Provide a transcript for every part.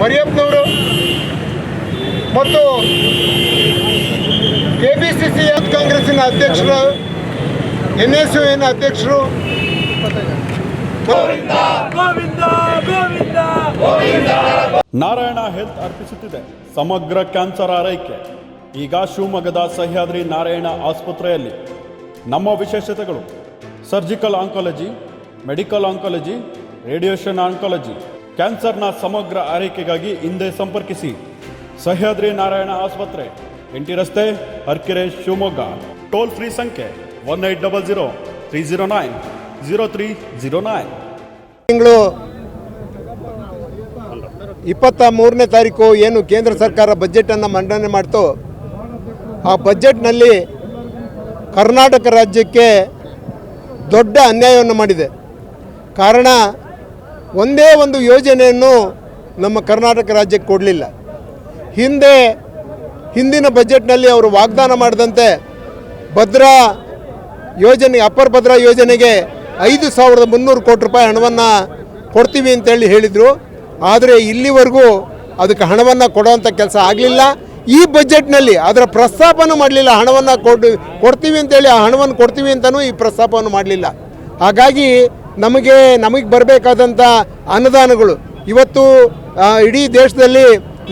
ಮರಿಯಪ್ಪನವರು ಮತ್ತು K P C youth ಕಾಂಗ್ರೆಸ್ಸಿನ ಅಧ್ಯಕ್ಷರು ಎನ್ ಎಸ್ ಯು ಎನ್ ಅಧ್ಯಕ್ಷರು ನಾರಾಯಣ ಹೆಲ್ತ್ ಅರ್ಪಿಸುತ್ತಿದೆ. ಸಮಗ್ರ ಕ್ಯಾನ್ಸರ್ ಆರೈಕೆ. ಈಗ ಶಿವಮೊಗ್ಗದ ಸಹ್ಯಾದ್ರಿ ನಾರಾಯಣ ಆಸ್ಪತ್ರೆಯಲ್ಲಿ ನಮ್ಮ ವಿಶೇಷತೆಗಳು. Surgical oncology medical oncology radiation oncology ಕ್ಯಾನ್ಸರ್ನ ಸಮಗ್ರ ಆರೈಕೆಗಾಗಿ ಹಿಂದೆ ಸಂಪರ್ಕಿಸಿ. ಸಹ್ಯಾದ್ರಿ ನಾರಾಯಣ ಆಸ್ಪತ್ರೆ. ಎಂಟಿ ರಸ್ತೆ ಹರ್ಕೆರೆ ಶಿವಮೊಗ್ಗ. ಟೋಲ್ ಫ್ರೀ ಸಂಖ್ಯೆ one eight double zero three zero nine zero three zero nine. ತಿಂಗಳು ಇಪ್ಪತ್ತ ಮೂರನೇ ತಾರೀಕು ಏನು ಕೇಂದ್ರ ಸರ್ಕಾರ ಬಜೆಟನ್ನು ಮಂಡನೆ ಮಾಡ್ತು, ಆ ಬಜೆಟ್ನಲ್ಲಿ ಕರ್ನಾಟಕ ರಾಜ್ಯಕ್ಕೆ ದೊಡ್ಡ ಅನ್ಯಾಯವನ್ನು ಮಾಡಿದೆ. ಕಾರಣ ಒಂದೇ ಒಂದು ಯೋಜನೆಯನ್ನು ನಮ್ಮ ಕರ್ನಾಟಕ ರಾಜ್ಯಕ್ಕೆ ಕೊಡಲಿಲ್ಲ. ಹಿಂದೆ ಹಿಂದಿನ ಬಜೆಟ್ನಲ್ಲಿ ಅವರು ವಾಗ್ದಾನ ಮಾಡಿದಂತೆ ಭದ್ರಾ ಯೋಜನೆ ಅಪ್ಪರ್ ಭದ್ರಾ ಯೋಜನೆಗೆ ಐದು ಸಾವಿರದ ಮುನ್ನೂರು ಕೋಟಿ ರೂಪಾಯಿ ಹಣವನ್ನು ಕೊಡ್ತೀವಿ ಅಂತೇಳಿ ಹೇಳಿದರು. ಆದರೆ ಇಲ್ಲಿವರೆಗೂ ಅದಕ್ಕೆ ಹಣವನ್ನು ಕೊಡೋವಂಥ ಕೆಲಸ ಆಗಲಿಲ್ಲ. ಈ ಬಜೆಟ್ನಲ್ಲಿ ಅದರ ಪ್ರಸ್ತಾಪನೂ ಮಾಡಲಿಲ್ಲ. ಹಣವನ್ನು ಕೊಡು, ಕೊಡ್ತೀವಿ ಅಂತೇಳಿ ಆ ಹಣವನ್ನು ಕೊಡ್ತೀವಿ ಅಂತಲೂ ಈ ಪ್ರಸ್ತಾಪವನ್ನು ಮಾಡಲಿಲ್ಲ. ಹಾಗಾಗಿ ನಮಗೆ ನಮಗೆ ಬರಬೇಕಾದಂಥ ಅನುದಾನಗಳು. ಇವತ್ತು ಇಡೀ ದೇಶದಲ್ಲಿ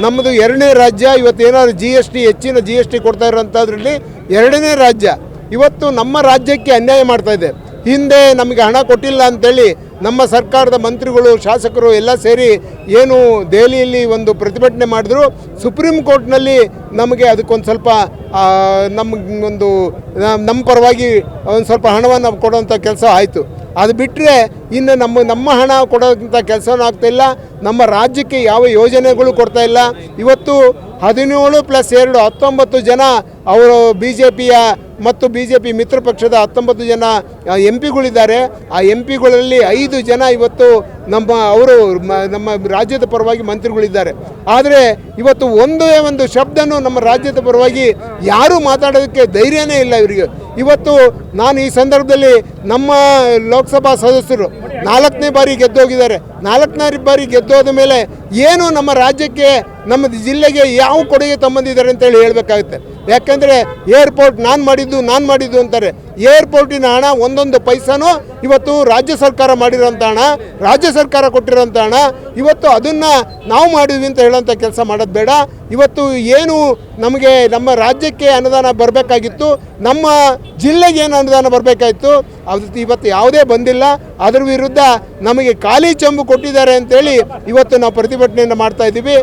ನಮ್ಮದು ಎರಡನೇ ರಾಜ್ಯ, ಇವತ್ತು ಏನಾದ್ರು ಜಿ ಎಸ್ ಟಿ ಹೆಚ್ಚಿನ ಜಿ ಎಸ್ ಟಿ ಕೊಡ್ತಾ ಇರೋಂಥದ್ರಲ್ಲಿ ಎರಡನೇ ರಾಜ್ಯ. ಇವತ್ತು ನಮ್ಮ ರಾಜ್ಯಕ್ಕೆ ಅನ್ಯಾಯ ಮಾಡ್ತಾ ಇದೆ. ಹಿಂದೆ ನಮಗೆ ಹಣ ಕೊಟ್ಟಿಲ್ಲ ಅಂತೇಳಿ ನಮ್ಮ ಸರ್ಕಾರದ ಮಂತ್ರಿಗಳು, ಶಾಸಕರು ಎಲ್ಲ ಸೇರಿ ಏನು ದೆಹಲಿಯಲ್ಲಿ ಒಂದು ಪ್ರತಿಭಟನೆ ಮಾಡಿದ್ರು. ಸುಪ್ರೀಂ ಕೋರ್ಟ್ನಲ್ಲಿ ನಮಗೆ ಅದಕ್ಕೊಂದು ಸ್ವಲ್ಪ ನಮಗೊಂದು ನಮ್ಮ ಪರವಾಗಿ ಒಂದು ಸ್ವಲ್ಪ ಹಣವನ್ನು ಕೊಡುವಂಥ ಕೆಲಸ ಆಯಿತು. ಅದು ಬಿಟ್ಟರೆ ಇನ್ನು ನಮ್ಮ ನಮ್ಮ ಹಣ ಕೊಡೋಂಥ ಕೆಲಸನೂ ಆಗ್ತಾಯಿಲ್ಲ ನಮ್ಮ ರಾಜ್ಯಕ್ಕೆ ಯಾವ ಯೋಜನೆಗಳು ಕೊಡ್ತಾ ಇಲ್ಲ. ಇವತ್ತು ಹದಿನೇಳು ಪ್ಲಸ್ ಎರಡು, ಹತ್ತೊಂಬತ್ತು ಜನ ಅವರು ಬಿ ಜೆ ಪಿಯ ಮತ್ತು ಬಿ ಜೆ ಪಿ ಮಿತ್ರ ಪಕ್ಷದ ಹತ್ತೊಂಬತ್ತು ಜನ ಎಂ ಪಿಗಳಿದ್ದಾರೆ. ಆ ಎಂ ಪಿಗಳಲ್ಲಿ ಐದು ಜನ ಇವತ್ತು ನಮ್ಮ ಅವರು ನಮ್ಮ ರಾಜ್ಯದ ಪರವಾಗಿ ಮಂತ್ರಿಗಳಿದ್ದಾರೆ. ಆದರೆ ಇವತ್ತು ಒಂದೇ ಒಂದು ಶಬ್ದನೂ ನಮ್ಮ ರಾಜ್ಯದ ಪರವಾಗಿ ಯಾರೂ ಮಾತಾಡೋದಕ್ಕೆ ಧೈರ್ಯನೇ ಇಲ್ಲ ಇವರಿಗೆ. ಇವತ್ತು ನಾನು ಈ ಸಂದರ್ಭದಲ್ಲಿ ನಮ್ಮ ಲೋಕಸಭಾ ಸದಸ್ಯರು ನಾಲ್ಕನೇ ಬಾರಿ ಗೆದ್ದೋಗಿದ್ದಾರೆ. ನಾಲ್ಕನೇ ಬಾರಿ ಗೆದ್ದೋದ ಮೇಲೆ ಏನು ನಮ್ಮ ರಾಜ್ಯಕ್ಕೆ, ನಮ್ಮ ಜಿಲ್ಲೆಗೆ ಯಾವ ಕೊಡುಗೆ ತಂಬಂದಿದ್ದಾರೆ ಅಂತೇಳಿ ಹೇಳಬೇಕಾಗುತ್ತೆ. ಯಾಕೆಂದರೆ ಏರ್ಪೋರ್ಟ್ ನಾನು ಮಾಡಿದ್ದು ನಾನು ಮಾಡಿದ್ದು ಅಂತಾರೆ. ಏರ್ಪೋರ್ಟಿನ ಹಣ ಒಂದೊಂದು ಪೈಸಾನು ಇವತ್ತು ರಾಜ್ಯ ಸರ್ಕಾರ ಮಾಡಿರೋಂಥ ಹಣ. ರಾಜ್ಯ ಸರ್ಕಾರ ಕೊಟ್ಟಿರೋಂಥ ಹಣ, ಇವತ್ತು ಅದನ್ನು ನಾವು ಮಾಡಿದ್ವಿ ಅಂತ ಹೇಳೋಂಥ ಕೆಲಸ ಮಾಡೋದು ಬೇಡ. ಇವತ್ತು ಏನು ನಮಗೆ ನಮ್ಮ ರಾಜ್ಯಕ್ಕೆ ಅನುದಾನ ಬರಬೇಕಾಗಿತ್ತು, ನಮ್ಮ ಜಿಲ್ಲೆಗೆ ಏನು ಅನುದಾನ ಬರಬೇಕಾಗಿತ್ತು ಅದು ಇವತ್ತು ಯಾವುದೇ ಬಂದಿಲ್ಲ. ಅದರ ವಿರುದ್ಧ ನಮಗೆ ಖಾಲಿ ಚಂಬು ಕೊಟ್ಟಿದ್ದಾರೆ ಅಂತೇಳಿ ಇವತ್ತು ನಾವು ಪ್ರತಿಭಟನೆಯನ್ನು ಮಾಡ್ತಾ ಇದ್ದೀವಿ.